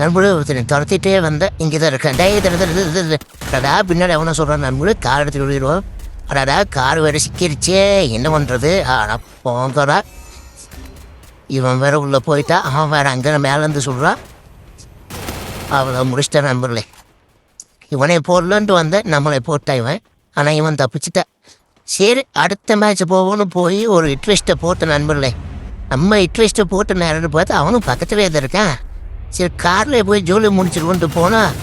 நண்பர்களே ஒருத்தனை துரத்திட்டே வந்தேன் இங்கே தான் இருக்கேன் டே அடா பின்னாடி அவனை சொல்கிறான் நண்பர்களே கார் எடுத்துகிட்டு விடுவோம் அடாடா கார் வேறு சிக்கிருச்சே. என்ன பண்ணுறது ஆனால் போங்கடா. இவன் வேற உள்ளே போயிட்டா அவன் வேற அங்கே மேலேருந்து சொல்கிறான் அவளை முடிச்சிட்டேன் நண்பர்களே. இவனை போடலன்ட்டு வந்தேன் நம்மளை போட்டான் இவன். ஆனால் இவன் தப்பிச்சிட்டான் சரி அடுத்த மேட்ச் போவோன்னு போய் ஒரு இட்வெஸ்ட்டை போட்ட நண்பர்களே. நம்ம இட்வெஸ்ட்டை போட்ட நேரம்னு பார்த்து அவனும் பக்கத்துலேயே தான் இருக்கான். சரி காரில் போய் ஜோலி கொண்டு போனால்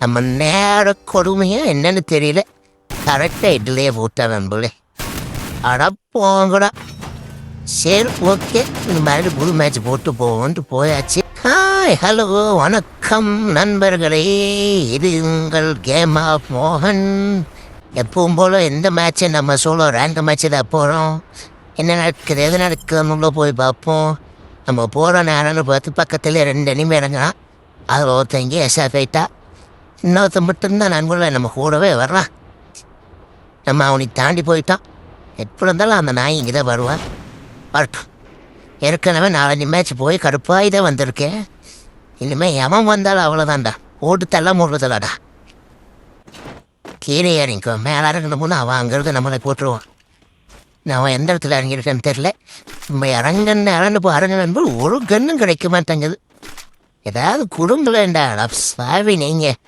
நம்ம நேர கொடுமையா என்னன்னு தெரியல. கரெக்டாக இட்லியே போட்டான் நண்பர்களே அட போங்கடா. சரி ஓகே. இந்த மாதிரி புது மேட்ச் போட்டு போவோன்ட்டு போயாச்சு. ஹாய் ஹலோ வணக்கம் நண்பர்களே. இது உங்கள் கேம் ஆஃப் மோகன் எப்பவும் போல் எந்த மேட்ச்சை நம்ம சோலோ ரேங்க் மேட்ச்சு தான் போகிறோம் என்ன நடக்குது எது நடக்குதுன்னு போய் பார்ப்போம். நம்ம போகிற நேரம்னு பார்த்து பக்கத்தில் ரெண்டு அனிமே இறங்கினா அதில் ஒருத்தன் இங்கே எஸ்ஆ இன்னொருத்த இன்னொருத்தன் மட்டும்தான் நண்பர்களை நம்ம கூடவே வர்றான். நம்ம அவனை தாண்டி போயிட்டான். எப்படி இருந்தாலும் அந்த நாய் இங்கே தான் வருவான் வரட்டும். ஏற்கனவே நாலஞ்சு மேட்ச் போய் கடுப்பாக தான் வந்திருக்கேன். இனிமேல் எவன் வந்தாலும் அவ்வளோதான்டா ஓட்டு தள்ள முடுறதில்லடா கீழே இறங்கிக்கோ. மேலே இறங்கணும்னு அவன் அங்கேருந்து நம்மளை போட்டுருவான். நான் எந்த இடத்துல இறங்கியிருக்கேன்னு தெரில நம்ம இறங்கன்னு இறந்து போ இறங்கணும் ஒரு கன்னும் கிடைக்க மாட்டேங்குது. ஏதாவது குடும்பலண்டா சாவி நீங்கள்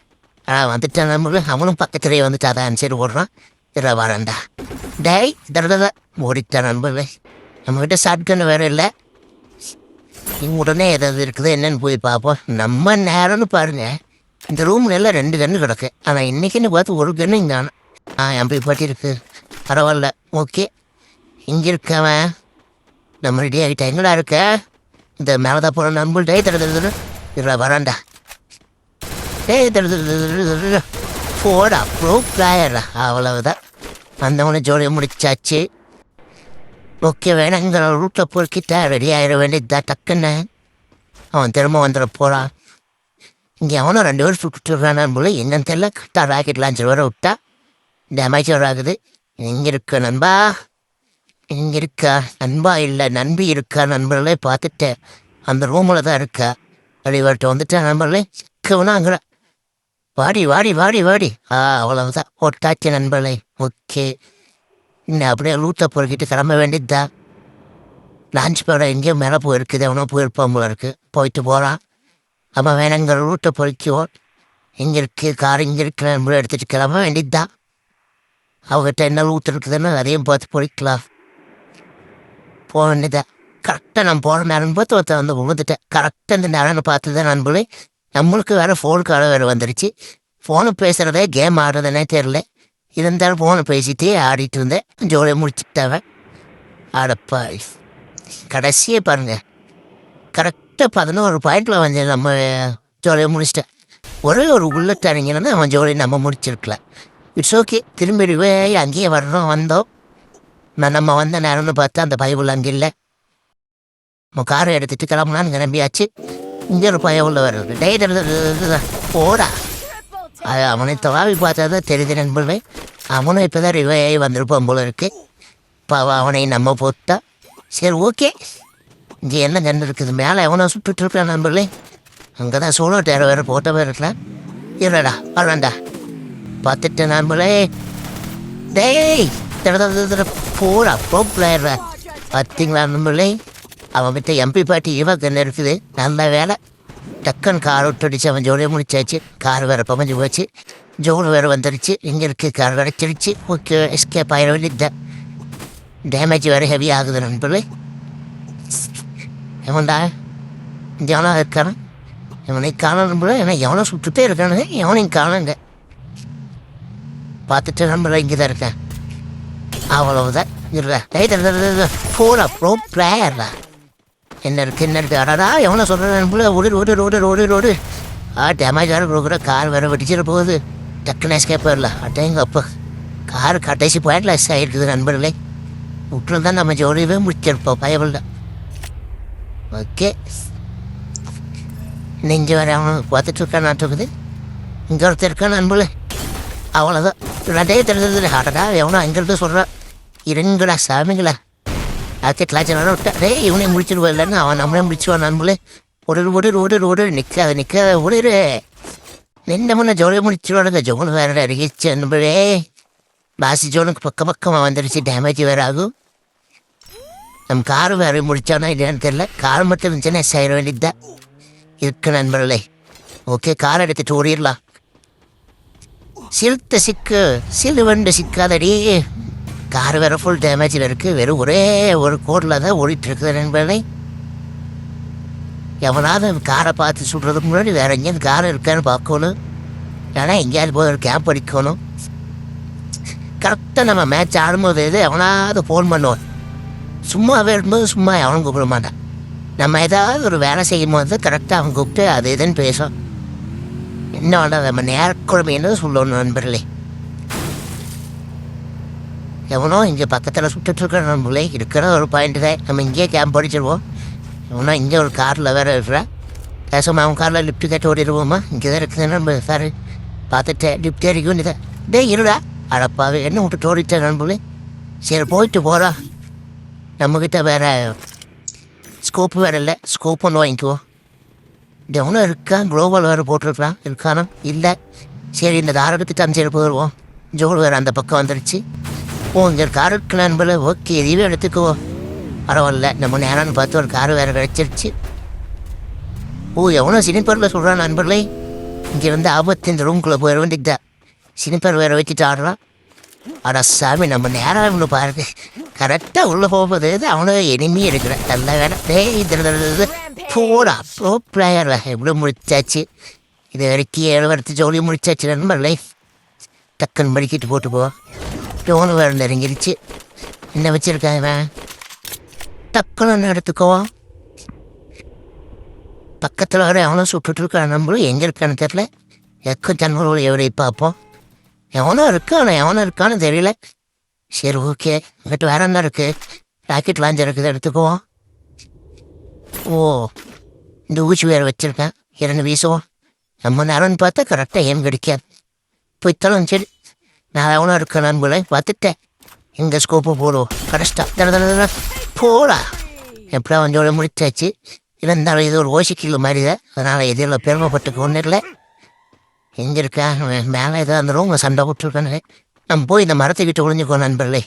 ஆனால் வந்துட்டான் நம்மளும் அவனும் பக்கத்துலேயே வந்துட்டு அதான் சரி ஓடுறான். இதில் வரேன்டா. டேய் தடவை ஓடிட்டான் நண்பர்களே நம்மக்கிட்ட ஷார்ட் வேறு இல்லை. உடனே ஏதாவது இருக்குது என்னன்னு போய் பார்ப்போம். நம்ம நேரம்னு பாருங்க. இந்த ரூம்ல எல்லாம் ரெண்டு கன்று கிடக்கு. ஆனால் இன்னைக்குன்னு பார்த்து ஒரு கன்று இங்கே ஆ என் போய் பாட்டி இருக்கு பரவாயில்ல. ஓகே. இங்கே இருக்கவன் நம்ம ரெடி ஆகிட்ட எங்கடா இருக்க? இந்த மேலே தான் போகிற நண்பர் டே தடுத்து இவ்வளோ வரான்டா. டேய் தடுத்து போடா ப்ரோ பிளேயரா அவ்வளவுதான். அந்தவனை ஜோலியை முடிச்சாச்சு. ஓகே வேணாங்கிற ரூட்டில் பொறுக்கிட்டா ரெடி ஆகிட வேண்டியதுதான் டக்குன்னு. அவன் திரும்ப வந்துட போகிறான் இங்கே அவனும் ரெண்டு பேரும் சுட்டுறானான் போல என்னன்னு தெரியல. கரெக்டாக ராக்கெட் லான்ச்சர் வர விட்டா. டேமேஜ் ஆகுது இங்கே இருக்க நண்பா. இங்கே இருக்கா நண்பா இல்லை நண்பி இருக்கா நண்பர்களே பார்த்துட்டேன் அந்த ரூமில் தான் இருக்கா. அழிவர்கிட்ட வந்துட்டேன் நண்பர்களே சிக்கவனாங்கிற வாடி வாடி வாடி வாடி. ஆ அவ்வளவுதான். ஒட்டாச்சு நண்பர்களே. ஓகே. இன்னும் அப்படியே லூட்டை பொறுக்கிட்டு கிளம்ப வேண்டியதுதான் லான்ச் பேட எங்கேயோ மேலே போயிருக்குது. அவனோ போயிருப்பான் போல இருக்கு. போயிட்டு போகிறான் அப்போ வேணுங்கிற ரூட்டை பொறுக்கிவோம் இங்கே இருக்கு கார் இங்கே இருக்கு நண்பர் எடுத்துகிட்டு கிளம்ப வேண்டியதுதான் அவங்ககிட்ட என்ன லூட் இருக்குதுன்னு அதையும் பார்த்து பொறிக்கலாம் போக கரெக்டாக நான் போகிற நேரம் பார்த்து ஒருத்தன் வந்து விழுந்துட்டேன் கரெக்டாக இந்த நேரம்னு பார்த்து தான் நண்பர்களே நம்மளுக்கு வேறு ஃபோன் கால வேறு வந்துருச்சு. ஃபோனு பேசுகிறதே கேம் ஆடுறதுனே தெரில இருந்தாலும் ஃபோனை பேசிட்டே ஆடிட்டு இருந்தேன். ஜோலியை முடிச்சுட்டாவன் ஆடப்பா கடைசியே பாருங்க. கரெக்டாக பதினோரு பாயிண்டில் வந்து நம்ம ஜோலியை முடிச்சிட்டேன். ஒரே ஒரு உள்ளட் அடங்கினா அவன் ஜோலியை நம்ம முடிச்சிருக்கலாம் இட்ஸ் ஓகே திரும்பி அங்கேயே வர்றோம் வந்தோம். நான் நம்ம வந்த நேரம்னு பார்த்தா அந்த பைபிள் அங்கே இல்லை நம்ம காரை எடுத்துட்டு கிளம்புனான்னு கிளம்பியாச்சு இங்கே ஒரு பய உள்ள வருது டே போடா அது அவனை தவாவி பார்த்தா தான் தெரியுது நண்பர்களே அவனும் இப்போ தான் ரிவை ஆகி வந்திருப்பான் போல இருக்கு இப்போ அவனை நம்ம போட்டா சரி ஓகே இங்கே என்ன கண்டு இருக்குது மேலே எவனோ சுட்டுட்டு இருப்பான் நண்பர்களே அங்கே தான் சோலோ டேர வேறு போட்ட போட்டவே இருக்கலாம் இல்லைடா வரேன்டா பார்த்துட்டு நண்பர்களே டேய் தட ப்ரோ பிளேயர் பார்த்தீங்களா நம்மளே? அவன் விட்ட எம்பி பாட்டி இவன் கண்ணு இருக்குது. நல்ல வேலை. டக்குன்னு கார் விட்டுடிச்சு அவன் ஜோலியை முடிச்சாச்சு. கார் வேறு பமஞ்சு போச்சு. ஜோடு வேறு வந்துருச்சு. இங்கே இருக்கு கார் கிடச்சிருச்சு ஓகே எஸ்கேப் ஆயிட வேண்டியது டேமேஜ் வேறு ஹெவி ஆகுது நண்பர்களே. எவன்டா இங்கே எவனோ இருக்கான? இவனை காணும் போல ஏன்னா எவனோ சுட்டுட்டே இருக்கானுங்க. எவனையும் காணுங்க. பார்த்துட்டு நண்பர்களே இங்கே தான் இருக்கேன். அவ்வளவுதான். இருடா போடா ப்ரோ பிளேயர்டா என்ன இருக்கு என்ன இருக்கு அடடா எவ்வளோ சொல்கிறேன் போல ஓடு ஓடு ரோடு ரோடு ரோடு ஆ டேமேஜ் வேறு கொடுக்குற கார் வேறு வெடிச்சிட போகுது. டக்குன்னு எஸ்கேப் போயிடல அட்டேங்க அப்போ கார் கடைசி பாயிண்டில் எஸ் ஆகிருக்குது நண்பர்களே. தான் நம்ம ஜோடியவே முடிச்சிருப்போம் பயமில்ல ஓகே. நெஞ்சு வேறு அவன் பார்த்துட்டு இருக்கான் நாட்டுக்குது இங்கே ஒருத்தர் இருக்கான் நண்பர்களே. அவ்வளோதான் ரெண்டே தெரிஞ்சது அடடா எவனோ அங்கிருந்து சொல்கிறான் இருங்களா சாமிங்களா. அடுத்த கிளாச்சு விட்டா டே இவனே முடிச்சிருவா இல்லைன்னு அவன் நம்மளே முடிச்சுவான் நம்மளே. ஒரு ஒரு ஒரு ஒரு நிற்காத நிற்காத ஒரு நின்ன முன்ன ஜோலி முடிச்சிடுவானுங்க ஜோன் வேற அருகிச்சு என்பதே பாசி ஜோனுக்கு பக்க பக்கமாக வந்துடுச்சு டேமேஜ் வேற ஆகும் நம்ம கார் வேற முடிச்சானா இல்லையான்னு தெரியல. கார் மட்டும் இருந்துச்சுன்னா செய்ய வேண்டியதுதான். இருக்கு நண்பர்களே. ஓகே கார் எடுத்துட்டு ஓடிடலாம். சிறுத்த சிக்கு சிலுவண்டு சிக்காதடி. கார் வேற ஃபுல் டேமேஜில் இருக்கு. வெறும் ஒரே ஒரு கோடில் தான் ஓடிட்டு இருக்குது நண்பர்களே. எவனாவது காரை பார்த்து சுடுறதுக்கு முன்னாடி வேற எங்கேயாவது கார் இருக்கான்னு பார்க்கணும். ஏன்னா எங்கேயாவது போய் ஒரு கேப் அடிக்கணும். கரெக்டாக நம்ம மேட்ச் ஆடும்போது எது எவனாவது ஃபோன் பண்ணுவோம் சும்மாவே இருக்கும்போது சும்மா எவனும் கூப்பிட மாட்டான். நம்ம ஏதாவது ஒரு வேலை செய்யும் போது கரெக்டாக அவன் கூப்பிட்டு அது இதுன்னு பேசும் என்ன வேண்டாம் நம்ம நேரக்குழமைன்னு சொல்லணும் நண்பர்களே. எவனோ இங்கே பக்கத்தில் சுட்டுட்டு இருக்கிற நண்பர்களே இருக்கிற ஒரு பாயிண்ட் தான் நம்ம இங்கேயே கேம்ப் அடிச்சிருவோம் எவனோ இங்கே ஒரு காரில் வேறு இருக்கிறா பேசாமல் அவன் காரில் லிஃப்ட் கேட்டு ஓடிடுவோமா? இங்கே தான் இருக்குது நம்ம சார் பார்த்துட்டேன் லிஃப்ட் ஏறிக்கும் இதை. டேய் இருடா. அடப்பாவே என்ன விட்டு ஓடிட்டேன் நண்பர்களே சரி போயிட்டு போகிறா நம்மக்கிட்ட வேறு ஸ்கோப்பு வேற இல்லை. ஸ்கோப் ஒன்று வாங்கிக்குவோம். டவுனும் இருக்கா? குளோபல் வேறு போட்டிருக்கலாம் இருக்கானா? இல்லை. சரி இந்த தாரகத்துக்கு அந்த போயிடுவோம். ஜோடு வேறு அந்த பக்கம் வந்துடுச்சு ஓ இங்கே கார் இருக்கு ஓகே இதுவே எடுத்துக்குவோம் பரவாயில்ல நம்ம நேரம்னு பார்த்து ஒரு கார் வேறு கிடச்சிருச்சு. ஓ எவனோ சினிப்பரில் சொல்கிறான் நண்பர்களே இங்கே வந்து ஆபத்து இந்த ரூம்குள்ளே போயிட வேண்டியதா சினிப்பர் வேறு வச்சுட்டு ஆடுறான் ஆனால் சாமி நம்ம நேரம் இவனு பாருங்க. கரெக்டாக உள்ளே போகும்போது அவனோ எனிமே இருக்கிறேன் நல்லா வேணாம் டேய் இது போடா ப்ரோ பிளேயர் எவ்வளோ முடிச்சாச்சு. இது வரைக்கும் ஏழு வரத்து ஜோலி முடிச்சாச்சு நண்பர்களே. டக்குன்னு மடிக்கிட்டு போட்டு போவோம் டோனு வேறு நெருங்கிருச்சு. என்ன வச்சிருக்கான் இவன்? டக்குன்னு ஒன்று எடுத்துக்குவோம் பக்கத்தில் வர எவனோ சுட்டுட்டு இருக்கான். நம்மளும் எங்கே இருக்கான்னு தெரில எக்க ஜன்மரோடு எவரை பார்ப்போம். எவனோ இருக்கானோ எவனோ இருக்கான்னு தெரியல. சரி ஓகே. எங்கிட்ட வேற என்ன இருக்கு? ராக்கெட் லாஞ்சர் இருக்குது எடுத்துக்குவோம் ஓ இந்த ஊசி வேறு வச்சிருக்கேன். இரண்டு வீசுவோம். நம்ம நேரம்னு பார்த்தா கரெக்டாக ஏம் கிடைக்காது. போய்த்தாலும் சரி. நான் எவ்வளோ இருக்க நண்பர்களை பார்த்துட்டேன். எங்கள் ஸ்கோப்பு போடுவோம் கரெக்டாக போடா. எப்படா கொஞ்சம் முடிச்சாச்சு? இருந்தாலும் இது ஒரு ஓசிக்கில் மாதிரி தான் அதனால் எதிரில் பெருமைப்பட்டுக்க ஒன்றும் இல்லை. எங்கே இருக்கா? மேலே ஏதோ அந்த ரூமில் சண்டை போட்டுருக்கானே. நம்ம போய் இந்த மரத்தை விட்டு ஒழிஞ்சுக்கோ நண்பர்களே.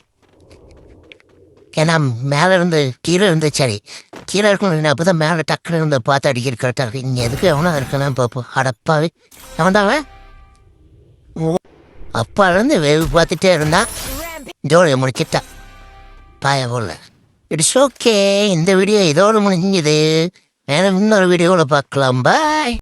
ஏன்னா மேலே இருந்து கீழே இருந்து சரி கீழே இருக்கணும் அப்போ தான் மேலே டக்குன்னு இருந்து பார்த்து அடிக்கிற கரெக்டாக இருக்குது இங்கே எதுக்கு எவனா இருக்கானு பார்ப்போம். அடப்பாவே. அவன்? தான் அப்பாலேருந்து வேவு பார்த்துட்டே இருந்தான் ஜோலியை முடிச்சிட்டான் பாய போல. இட்ஸ் ஓகே இந்த வீடியோ இதோடு முடிஞ்சுது. வேணும் இன்னொரு வீடியோவில் பார்க்கலாம். பாய்